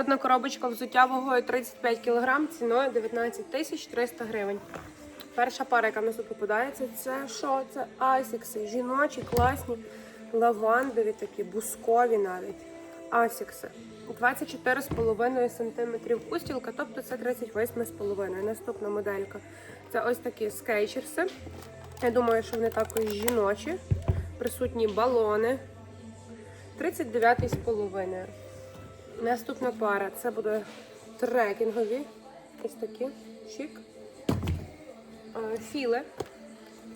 Одна коробочка взуття вагою 35 кг, ціною 19 тисяч 300 гривень. Перша пара, яка нас тут попадається, це що? Це асікси. Жіночі, класні, лавандові такі, бускові навіть. Асікси. 24,5 см устілка, тобто це 38,5 Наступна моделька. Це ось такі скейчерси. Я думаю, що вони також жіночі. Присутні балони. 39,5. Наступна пара це буде трекінгові. Ось такі. Чик. Е, Філи.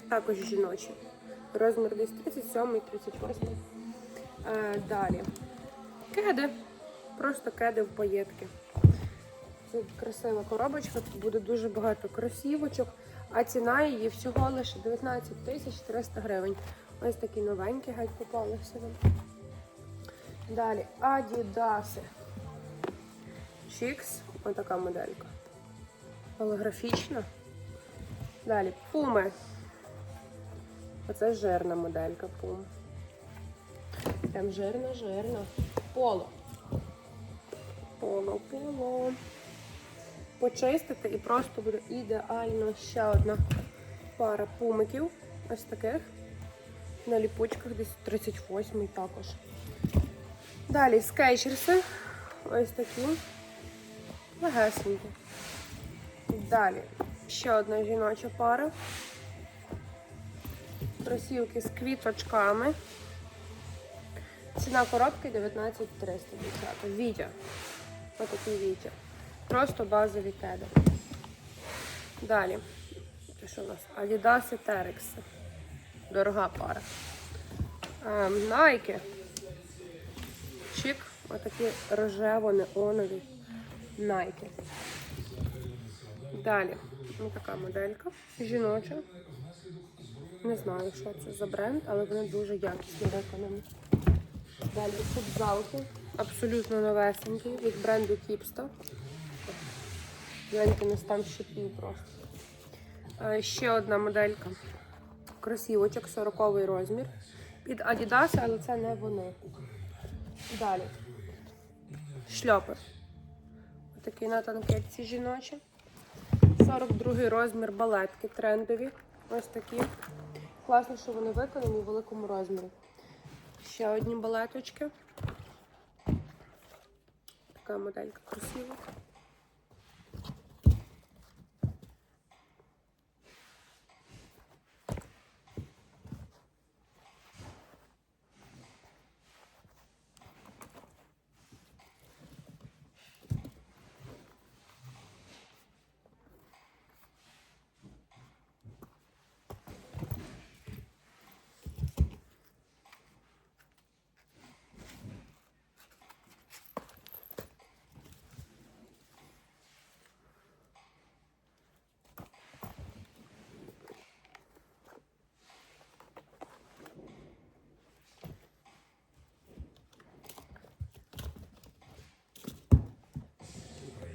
Також жіночі. Розмір десь 37 38 Е, Далі. Кеди. Просто кеди в паєтки. Це красива коробочка, тут буде дуже багато кросівочок, а ціна її всього лише 19 тисяч 300 гривень. Ось такі новенькі геть попалися нам. Далі Адідаси. Чікс. Ось така моделька. Голографічна. Далі Пуми. Оце жирна моделька Пум. Прям жирна, жирна. Поло. Поло, поло. Почистити і просто буде ідеально ще одна пара пумиків. Ось таких. На ліпучках десь 38 також. Далі скейчерси. Ось такі. Легесенькі. Далі ще одна жіноча пара. Кросівки з квіточками. Ціна коробки 19300 дівчата. Вітя. Отакий Вітя. Просто базові кеди. Далі. Це що у нас? І Terex. Дорога пара. Ем, Найки. Чик. Отакі рожево-неонові Найки. Далі. Ось така моделька. Жіноча. Не знаю, що це за бренд, але вони дуже якісні виконані. Далі футзалки. Абсолютно новесенькі від бренду Кіпста. Гляньте на стан щитів просто. Е, Ще одна моделька. Кросівочок, 40 розмір. Під Adidas, але це не вони. Далі. Шльопи. Отакі на танкетці жіночі. 42 розмір балетки трендові. Ось такі. Класно, що вони виконані в великому розмірі. Ще одні балеточки. Така моделька красива.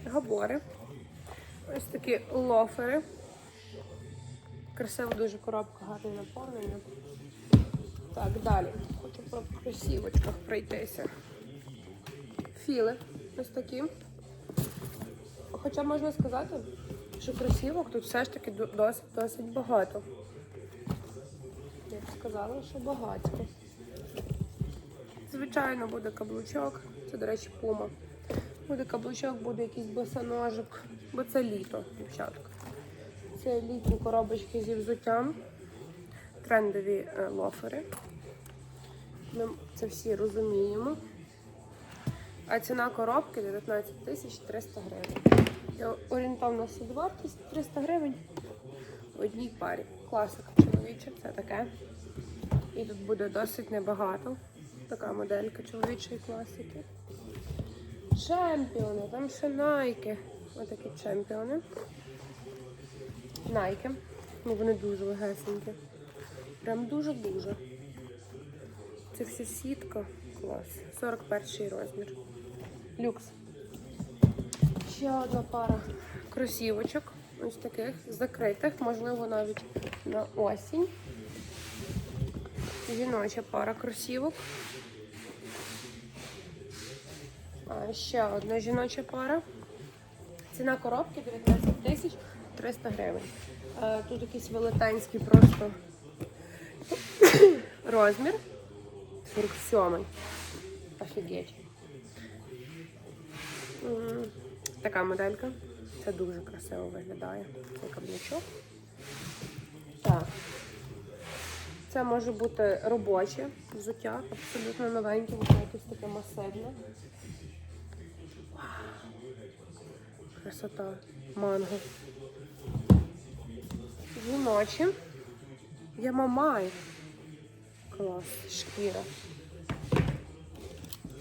Габори. Ось такі лофери. Красива дуже коробка, гарне наповнення. Так, далі. Хочу по кросівочках пройтися. Філи. Ось такі. Хоча можна сказати, що кросівок тут все ж таки досить, досить багато. Я б сказала, що багатько. Звичайно, буде каблучок. Це, до речі, пума. Буде каблучок, буде якийсь босоножик, бо це літо, дівчатка. Це літні коробочки зі взуттям, трендові е, лофери. Ми це всі розуміємо. А ціна коробки 19 тисяч 300 гривень. І орієнтовна собівартість 300 гривень в одній парі. Класика чоловіча, це таке. І тут буде досить небагато. Така моделька чоловічої класики. Чемпіони, там ще найки. Отакі чемпіони. Найки. Ну, вони дуже легесенькі. Прям дуже-дуже. Це все сітка. Клас. 41 розмір. Люкс. Ще одна пара кросівочок. Ось таких закритих, можливо, навіть на осінь. Жіноча пара кросівок. Ще одна жіноча пара. Ціна коробки 19 тисяч 300 гривень. Тут якийсь велетенський просто розмір. 47. Офігеть. Така моделька. Це дуже красиво виглядає. Цей каблучок. Так. Це може бути робоче взуття, абсолютно новеньке, якесь таке масивне. Красота. Манго. Жіночі. Ямамай. Клас. Шкіра.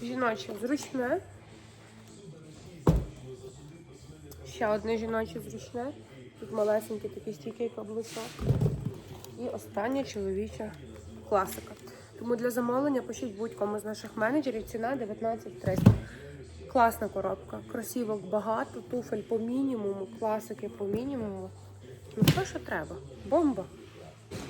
Жіноче зручне. Ще одне жіноче зручне. Тут малесенький такий стійкий каблучок. І остання чоловіча класика. Тому для замовлення пишіть будь-кому з наших менеджерів. Ціна 19 300. Класна коробка. Кросівок багато, туфель по мінімуму, класики по мінімуму. Ну, все, що треба. Бомба.